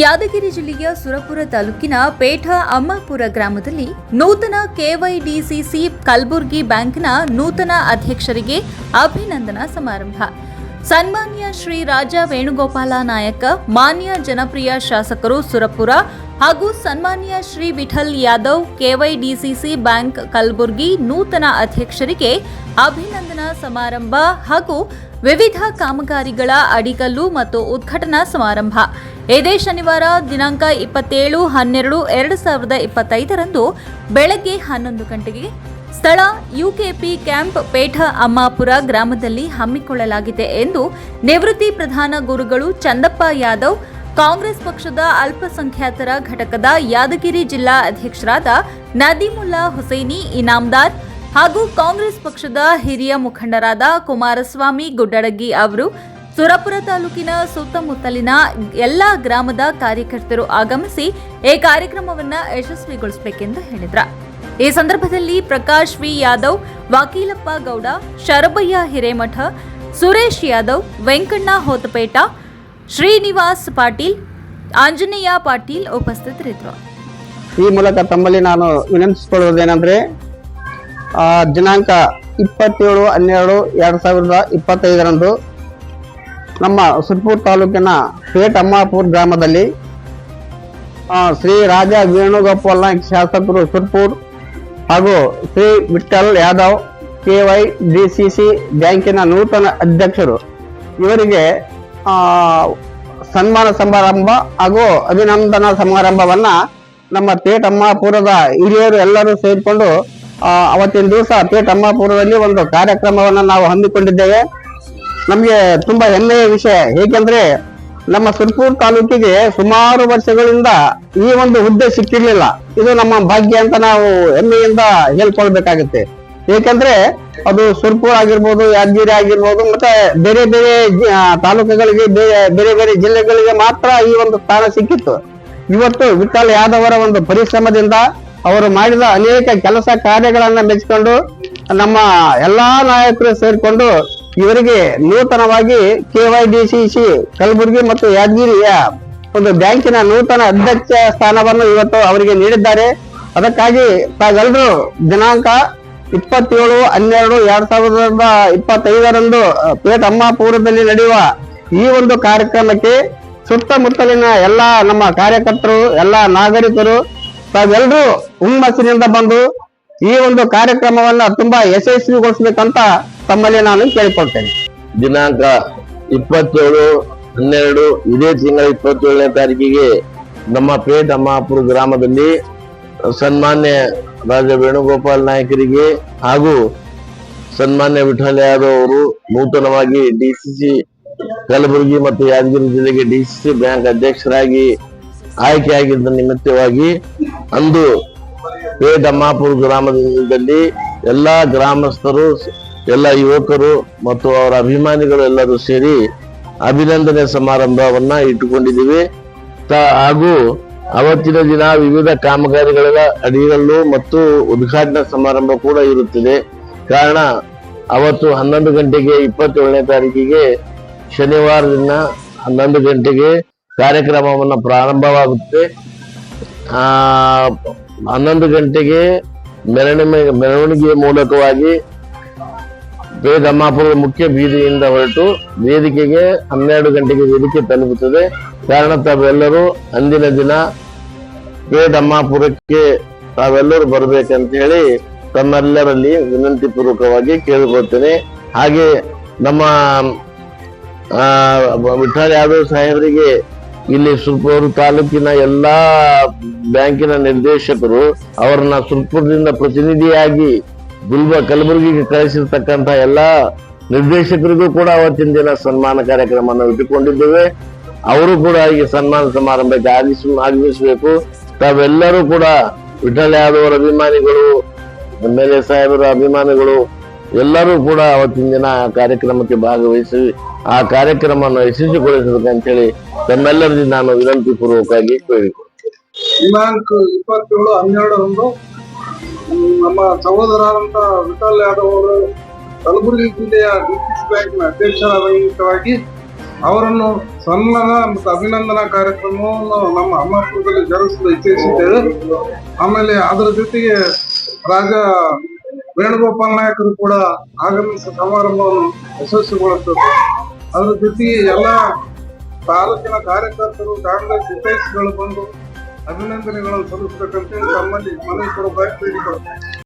ಯಾದಗಿರಿ ಜಿಲ್ಲೆಯ ಸುರಪುರ ತಾಲೂಕಿನ ಪೇಠ ಅಮ್ಮಾಪುರ ಗ್ರಾಮದಲ್ಲಿ ನೂತನ ಕೆವೈಡಿಸಿಸಿ ಕಲ್ಬುರ್ಗಿ ಬ್ಯಾಂಕ್ನ ನೂತನ ಅಧ್ಯಕ್ಷರಿಗೆ ಅಭಿನಂದನಾ ಸಮಾರಂಭ. ಸನ್ಮಾನ್ಯ ಶ್ರೀ ರಾಜ ವೇಣುಗೋಪಾಲ ನಾಯಕ, ಮಾನ್ಯ ಜನಪ್ರಿಯ ಶಾಸಕರು ಸುರಪುರ ಹಾಗೂ ಸನ್ಮಾನ್ಯ ಶ್ರೀ ವಿಠಲ್ ಯಾದವ್, ಕೆವೈಡಿಸಿಸಿ ಬ್ಯಾಂಕ್ ಕಲ್ಬುರ್ಗಿ ನೂತನ ಅಧ್ಯಕ್ಷರಿಗೆ ಅಭಿನಂದನಾ ಸಮಾರಂಭ ಹಾಗೂ ವಿವಿಧ ಕಾಮಗಾರಿಗಳ ಅಡಿಗಲ್ಲು ಮತ್ತು ಉದ್ಘಾಟನಾ ಸಮಾರಂಭ. ಇದೇ ಶನಿವಾರ ದಿನಾಂಕ ಇಪ್ಪತ್ತೇಳು ಹನ್ನೆರಡು ಎರಡು ಸಾವಿರದ ಇಪ್ಪತ್ತೈದರಂದು ಬೆಳಗ್ಗೆ ಹನ್ನೊಂದು ಗಂಟೆಗೆ ಸ್ಥಳ ಯುಕೆಪಿ ಕ್ಯಾಂಪ್ ಪೇಠ ಅಮ್ಮಾಪುರ ಗ್ರಾಮದಲ್ಲಿ ಹಮ್ಮಿಕೊಳ್ಳಲಾಗಿದೆ ಎಂದು ನಿವೃತ್ತಿ ಪ್ರಧಾನ ಗುರುಗಳು ಚಂದಪ್ಪ ಯಾದವ್, ಕಾಂಗ್ರೆಸ್ ಪಕ್ಷದ ಅಲ್ಪಸಂಖ್ಯಾತರ ಘಟಕದ ಯಾದಗಿರಿ ಜಿಲ್ಲಾ ಅಧ್ಯಕ್ಷರಾದ ನದೀಮುಲ್ಲಾ ಹುಸೈನಿ ಇನಾಮ್ದಾರ್ ಹಾಗೂ ಕಾಂಗ್ರೆಸ್ ಪಕ್ಷದ ಹಿರಿಯ ಮುಖಂಡರಾದ ಕುಮಾರಸ್ವಾಮಿ ಗುಡ್ಡಡಗಿ ಅವರು ಸುರಪುರ ತಾಲೂಕಿನ ಸುತ್ತಮುತ್ತಲಿನ ಎಲ್ಲ ಗ್ರಾಮದ ಕಾರ್ಯಕರ್ತರು ಆಗಮಿಸಿ ಈ ಕಾರ್ಯಕ್ರಮವನ್ನ ಯಶಸ್ವಿಗೊಳಿಸಬೇಕೆಂದು ಹೇಳಿದ್ರ. ಈ ಸಂದರ್ಭದಲ್ಲಿ ಪ್ರಕಾಶ್ ವಿ ಯಾದವ್, ವಕೀಲಪ್ಪ ಗೌಡ ಶರಬಯ್ಯ ಹಿರೇಮಠ, ಸುರೇಶ್ ಯಾದವ್, ವೆಂಕಣ್ಣ ಹೋತಪೇಟ ಶ್ರೀನಿವಾಸ್ ಪಾಟೀಲ್, ಆಂಜನೇಯ ಪಾಟೀಲ್ ಉಪಸ್ಥಿತರಿದ್ದರು. ಈ ಮೂಲಕ ತಮ್ಮಲ್ಲಿ ನಾನು ವಿನಂತಿಸಿಕೊಳ್ಳುವುದೇನೆಂದರೆ ದಿನಾಂಕ ಇಪ್ಪತ್ತೇಳು ಹನ್ನೆರಡು ಎರಡು ಸಾವಿರದ ಇಪ್ಪತ್ತೈದರಂದು ನಮ್ಮ ಸುರ್ಪುರ್ ತಾಲೂಕಿನ ಪೇಟ್ ಅಮ್ಮಾಪುರ್ ಗ್ರಾಮದಲ್ಲಿ ಶ್ರೀ ರಾಜ ವೇಣುಗೋಪಾಲ್ ನಾಯ್ಕ್ ಶಾಸಕರು ಸುರ್ಪುರ್ ಹಾಗೂ Shri Vittal Yadav K Y D C C ಬ್ಯಾಂಕಿನ ನೂತನ ಅಧ್ಯಕ್ಷರು. ಇವರಿಗೆ ಸನ್ಮಾನ ಸಮಾರಂಭ ಹಾಗೂ ಅಭಿನಂದನಾ ಸಮಾರಂಭವನ್ನ ನಮ್ಮ ಪೇಟಮ್ಮಾಪುರದ ಹಿರಿಯರು ಎಲ್ಲರೂ ಸೇರಿಕೊಂಡು ಅವತ್ತಿನ ದಿವಸ ಪೇಟಮ್ಮಾಪುರದಲ್ಲಿ ಒಂದು ಕಾರ್ಯಕ್ರಮವನ್ನು ನಾವು ಹಮ್ಮಿಕೊಂಡಿದ್ದೇವೆ. ನಮಗೆ ತುಂಬಾ ಹೆಮ್ಮೆಯ ವಿಷಯ. ಹೇಗೆಂದ್ರೆ ನಮ್ಮ ಸುರ್ಪುರ್ ತಾಲೂಕಿಗೆ ಸುಮಾರು ವರ್ಷಗಳಿಂದ ಈ ಒಂದು ಹುದ್ದೆ ಸಿಕ್ಕಿರ್ಲಿಲ್ಲ. ಇದು ನಮ್ಮ ಭಾಗ್ಯ ಅಂತ ನಾವು ಹೆಮ್ಮೆಯಿಂದ ಹೇಳ್ಕೊಳ್ಬೇಕಾಗುತ್ತೆ. ಏಕೆಂದ್ರೆ ಅದು ಸುರ್ಪುರ್ ಆಗಿರ್ಬೋದು, ಯಾದಗಿರಿ ಆಗಿರ್ಬೋದು, ಮತ್ತೆ ಬೇರೆ ಬೇರೆ ತಾಲೂಕುಗಳಿಗೆ, ಬೇರೆ ಬೇರೆ ಬೇರೆ ಜಿಲ್ಲೆಗಳಿಗೆ ಮಾತ್ರ ಈ ಒಂದು ಸ್ಥಾನ ಸಿಕ್ಕಿತ್ತು. ಇವತ್ತು ವಿಠಲ್ ಯಾದವರ ಒಂದು ಪರಿಶ್ರಮದಿಂದ ಅವರು ಮಾಡಿದ ಅನೇಕ ಕೆಲಸ ಕಾರ್ಯಗಳನ್ನ ಮೆಚ್ಚಿಕೊಂಡು ನಮ್ಮ ಎಲ್ಲಾ ನಾಯಕರು ಸೇರ್ಕೊಂಡು ಇವರಿಗೆ ನೂತನವಾಗಿ ಕೆವೈಡಿಸಿಸಿ ಕಲಬುರಗಿ ಮತ್ತು ಯಾದಗಿರಿಯ ಒಂದು ಬ್ಯಾಂಕಿನ ನೂತನ ಅಧ್ಯಕ್ಷ ಸ್ಥಾನವನ್ನು ಇವತ್ತು ಅವರಿಗೆ ನೀಡಿದ್ದಾರೆ. ಅದಕ್ಕಾಗಿ ತಾವೆಲ್ಲರೂ ದಿನಾಂಕ ಇಪ್ಪತ್ತೇಳು ಹನ್ನೆರಡು ಎರಡ್ ಸಾವಿರದ ಇಪ್ಪತ್ತೈದರಂದು ಅಹ್, ಪೇಟ್ ಅಮ್ಮಾಪುರದಲ್ಲಿ ನಡೆಯುವ ಈ ಒಂದು ಕಾರ್ಯಕ್ರಮಕ್ಕೆ ಸುತ್ತಮುತ್ತಲಿನ ಎಲ್ಲ ನಮ್ಮ ಕಾರ್ಯಕರ್ತರು ಎಲ್ಲ ನಾಗರಿಕರು ತಾವೆಲ್ಲರೂ ಹುಮ್ಮಸ್ಸಿನಿಂದ ಬಂದು ಈ ಒಂದು ಕಾರ್ಯಕ್ರಮವನ್ನ ತುಂಬಾ ಯಶಸ್ವಿಗೊಳಿಸ್ಬೇಕಂತ ತಮ್ಮಲ್ಲಿ ನಾನು ಕೇಳಿಕೊಳ್ತೇನೆ. ದಿನಾಂಕ ಇಪ್ಪತ್ತೇಳು, ಹನ್ನೆರಡು, ಇದೇ ತಿಂಗಳ ಇಪ್ಪತ್ತೇಳನೇ ತಾರೀಕಿಗೆ ನಮ್ಮ ಪೇಟ್ ಅಮ್ಮಾಪುರ ಗ್ರಾಮದಲ್ಲಿ ಸನ್ಮಾನ್ಯ ರಾಜ ವೇಣುಗೋಪಾಲ್ ನಾಯಕರಿಗೆ ಹಾಗೂ ಸನ್ಮಾನ್ಯ ವಿಠಲ್ ಯಾದವ್ ಅವರು ನೂತನವಾಗಿ ಸಿ ಕಲಬುರಗಿ ಮತ್ತು ಯಾದಗಿರಿ ಜಿಲ್ಲೆಗೆ ಸಿ ಬ್ಯಾಂಕ್ ಅಧ್ಯಕ್ಷರಾಗಿ ಆಯ್ಕೆಯಾಗಿದ್ದ ನಿಮಿತ್ತವಾಗಿ ಅಂದು ಪೇಟ್ ಅಮ್ಮಾಪುರ ಗ್ರಾಮದಲ್ಲಿ ಎಲ್ಲಾ ಗ್ರಾಮಸ್ಥರು ಎಲ್ಲ ಯುವಕರು ಮತ್ತು ಅವರ ಅಭಿಮಾನಿಗಳು ಎಲ್ಲರೂ ಸೇರಿ ಅಭಿನಂದನೆ ಸಮಾರಂಭವನ್ನ ಇಟ್ಟುಕೊಂಡಿದ್ದೀವಿ. ಹಾಗೂ ಅವತ್ತಿನ ದಿನ ವಿವಿಧ ಕಾಮಗಾರಿಗಳ ಅಡಿಯಲ್ಲೂ ಮತ್ತು ಉದ್ಘಾಟನಾ ಸಮಾರಂಭ ಕೂಡ ಇರುತ್ತದೆ. ಕಾರಣ ಅವತ್ತು ಹನ್ನೊಂದು ಗಂಟೆಗೆ ಇಪ್ಪತ್ತೇಳನೇ ತಾರೀಕಿಗೆ ಶನಿವಾರ ದಿನ ಹನ್ನೊಂದು ಗಂಟೆಗೆ ಕಾರ್ಯಕ್ರಮವನ್ನು ಪ್ರಾರಂಭವಾಗುತ್ತೆ ಹನ್ನೊಂದು ಗಂಟೆಗೆ ಮೆರವಣಿಗೆ, ಮೆರವಣಿಗೆಯ ಮೂಲಕವಾಗಿ ವೇದಮ್ಮಾಪುರದ ಮುಖ್ಯ ಬೀದಿಯಿಂದ ಹೊರಟು ವೇದಿಕೆಗೆ ಹನ್ನೆರಡು ಗಂಟೆಗೆ ವೇದಿಕೆ ತಲುಪುತ್ತದೆ. ಕಾರಣ ತಾವೆಲ್ಲರೂ ಅಂದಿನ ದಿನ ವೇದಮ್ಮಾಪುರಕ್ಕೆ ತಾವೆಲ್ಲರೂ ಬರಬೇಕಂತ ಹೇಳಿ ತಮ್ಮೆಲ್ಲರಲ್ಲಿ ವಿನಂತಿ ಪೂರ್ವಕವಾಗಿ ಕೇಳಿಕೊಳ್ತೇನೆ. ಹಾಗೆ ನಮ್ಮ ವಿಠಲ್ ಯಾದವ್ ಸಾಹೇಬರಿಗೆ ಇಲ್ಲಿ ಸುರ್ಪುರ್ ತಾಲೂಕಿನ ಎಲ್ಲಾ ಬ್ಯಾಂಕಿನ ನಿರ್ದೇಶಕರು ಅವರನ್ನ ಸುರ್ಪುರದಿಂದ ಪ್ರತಿನಿಧಿಯಾಗಿ ಗುಲ್ಬ ಕಲಬುರಗಿಗೆ ಕಳಿಸಿರ್ತಕ್ಕಂತ ಎಲ್ಲಾ ನಿರ್ದೇಶಕರಿಗೂ ಕೂಡ ಅವತ್ತಿನ ದಿನ ಸನ್ಮಾನ ಕಾರ್ಯಕ್ರಮವನ್ನು ಇಟ್ಟುಕೊಂಡಿದ್ದೇವೆ. ಅವರು ಕೂಡ ಈ ಸನ್ಮಾನ ಸಮಾರಂಭಕ್ಕೆ ಆಗಮಿಸ, ಆಗಮಿಸಬೇಕು. ತಾವೆಲ್ಲರೂ ಕೂಡ ವಿಠಲ್ ಯಾದವರ ಅಭಿಮಾನಿಗಳು, ಎಂ ಎಲ್ ಎ ಸಾಹೇಬರ ಅಭಿಮಾನಿಗಳು, ಎಲ್ಲರೂ ಕೂಡ ಅವತ್ತಿನ ದಿನ ಆ ಕಾರ್ಯಕ್ರಮಕ್ಕೆ ಭಾಗವಹಿಸಿ, ಆ ಕಾರ್ಯಕ್ರಮವನ್ನು ಯಶಸ್ವಿಗೊಳಿಸಬೇಕಂತೇಳಿ ತಮ್ಮೆಲ್ಲರಿಗೆ ನಾನು ವಿನಂತಿ ಪೂರ್ವಕವಾಗಿ ಕೇಳಿಕೊಳ್ತೇನೆ ದಿನಾಂಕ ಇಪ್ಪತ್ತೇಳು ಹನ್ನೆರಡರಂದು ನಮ್ಮ ಸಹೋದರಂತ ವಿಠಲ್ ಯಾದವ್ ಅವರು ಕಲಬುರಗಿ ಜಿಲ್ಲೆಯ ಡಿಸಿಸಿ ಬ್ಯಾಂಕ್ನ ಅಧ್ಯಕ್ಷರಾಗಿ ಅವರನ್ನು ಸನ್ಮಾನ ಮತ್ತು ಅಭಿನಂದನಾ ಕಾರ್ಯಕ್ರಮವನ್ನು ನಮ್ಮ ಅಮ್ಮಾಪುರದಲ್ಲಿ ಜರುಗಿಸಲು ಇಚ್ಛಿಸಿದ್ದೇವೆ. ಆಮೇಲೆ ಅದರ ಜೊತೆಗೆ ರಾಜ ವೇಣುಗೋಪಾಲ್ ನಾಯಕರು ಕೂಡ ಆಗಮಿಸಿದ ಸಮಾರಂಭವನ್ನು ಯಶಸ್ವಿಗೊಳಿಸುತ್ತದೆ ಅದರ ಜೊತೆಗೆ ಎಲ್ಲ ತಾಲೂಕಿನ ಕಾರ್ಯಕರ್ತರು ಕಾಂಗ್ರೆಸ್ ಹಿತೈಷಿಗಳು ಬಂದು ಅಭಿನಂದನೆಗಳನ್ನು ಸಲ್ಲಿಸಬೇಕಂತೇಳಿ ತಮ್ಮಲ್ಲಿ ಮನವಿ ಕೊಡಬೇಕು